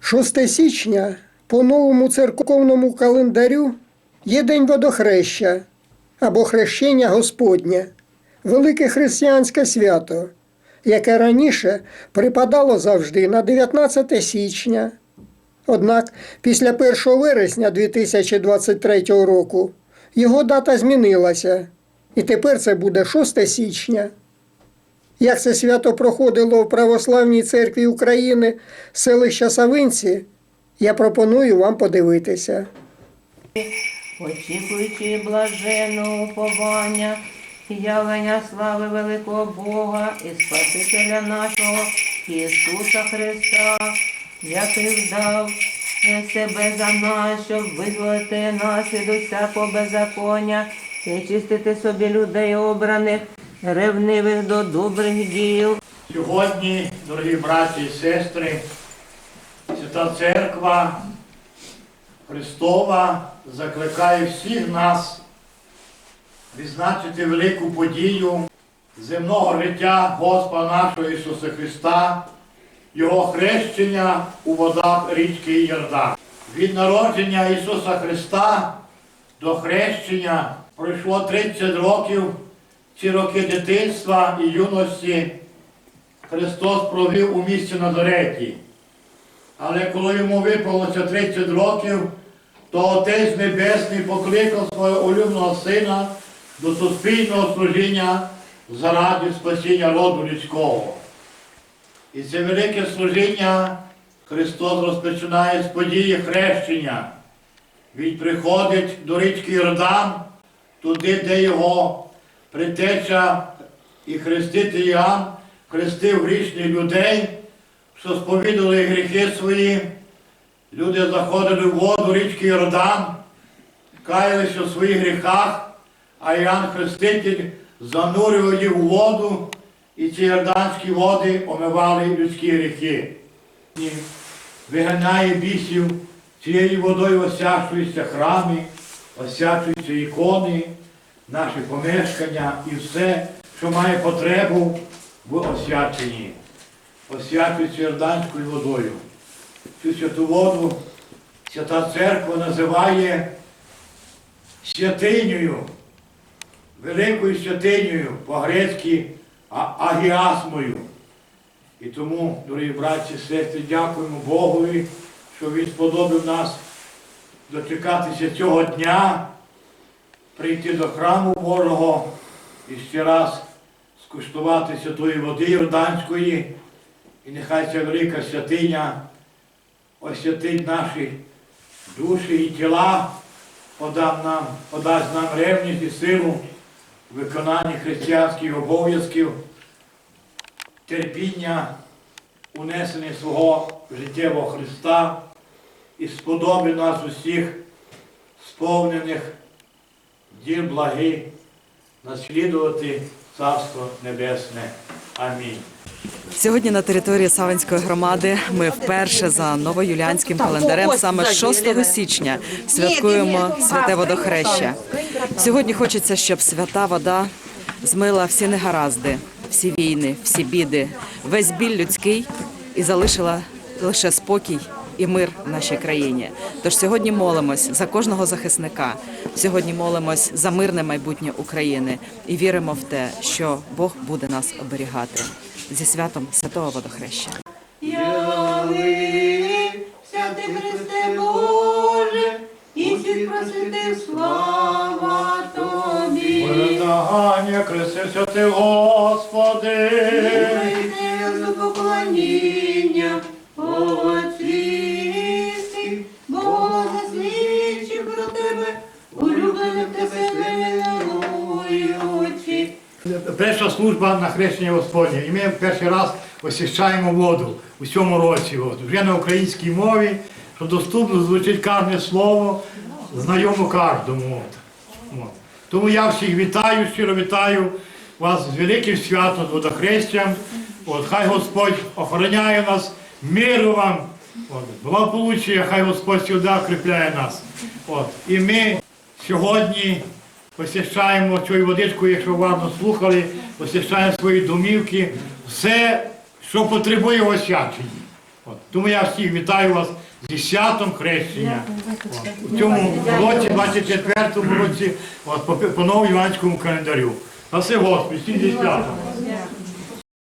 6 січня по новому церковному календарю є День водохреща або хрещення Господнє, велике християнське свято, яке раніше припадало завжди на 19 січня. Однак після 1 вересня 2023 року його дата змінилася, і тепер це буде 6 січня. Як це свято проходило в Православній церкві України селища Савинці, я пропоную вам подивитися. очікуючи блаженного уповання, явлення слави великого Бога і Спасителя нашого Ісуса Христа, який вдав себе за нас, щоб визволити нас від усякого беззаконня і чистити собі людей обраних, ревнивих до добрих діл. Сьогодні, дорогі браті і сестри, Свята Церква Христова закликає всіх нас відзначити велику подію земного життя Господа нашого Ісуса Христа, Його хрещення у водах річки Йордан. Від народження Ісуса Христа до хрещення пройшло 30 років, ці роки дитинства і юності. Христос провів у місті Назареті. Але коли йому виповнилося 30 років, то Отець Небесний покликав свого улюбленого сина до суспільного служіння заради спасіння роду людського. І це велике служіння Христос розпочинає з події хрещення. Він приходить до річки Йордан, туди, де його притеча і хреститель Іоанн хрестив грішних людей, що сповідали гріхи свої. Люди заходили в воду річки Йордан, каялися у своїх гріхах, а Іоанн Хреститель занурював їх у воду, і ці йорданські води омивали людські гріхи. І Виганяє бісів, цією водою освячуються храми, освячуються ікони, наші помешкання і все, що має потребу в освяченні. Освячується Йорданською водою. Цю святу воду Свята Церква називає святинею, великою святинею по-грецьки агіасмою. І тому, дорогі браті і сестри, дякуємо Богові, що Він сподобав нас дочекатися цього дня, прийти до храму Божого і ще раз скуштувати святої води Йорданської, і нехай ця велика святиня освятить наші душі і тіла, подам нам, подасть нам ревність і силу в виконанні християнських обов'язків, терпіння, унесення свого життєвого Христа і сподоби нас усіх сповнених діл благи наслідувати Царство Небесне. Амінь. Сьогодні на території Савинської громади ми вперше за новоюліанським календарем саме 6 січня святкуємо святе водохреща. Сьогодні хочеться, щоб свята вода змила всі негаразди, всі війни, всі біди, весь біль людський і залишила лише спокій і мир в нашій країні. Тож сьогодні молимось за кожного захисника. Сьогодні молимось за мирне майбутнє України і віримо в те, що Бог буде нас оберігати зі святом святого водохреща. Ти, Христе Боже, і світ просвітив слава Тобі. Передагання крестився ти, Господи. Прийди до поклоніння Перша служба на хрещення Господнє. І ми перший раз освящаємо воду у цьому році. От. Вже на українській мові, що доступно звучить кожне слово, знайомо кожному. От. Тому я всіх вітаю, щиро вітаю вас з великим святом, з водохрещем. От. Хай Господь охороняє нас, миру вам, от. благополуччя, хай Господь сюди укріпляє нас. От. І ми сьогодні посвящаємо цією водичкою, якщо уважно слухали, посвящаємо свої домівки, все, що потребує освячення. От. Тому я всіх вітаю вас зі святом хрещення. У цьому році, 24-му році, от, по, по новому іванському календарю. На все Господи, всі зі святом.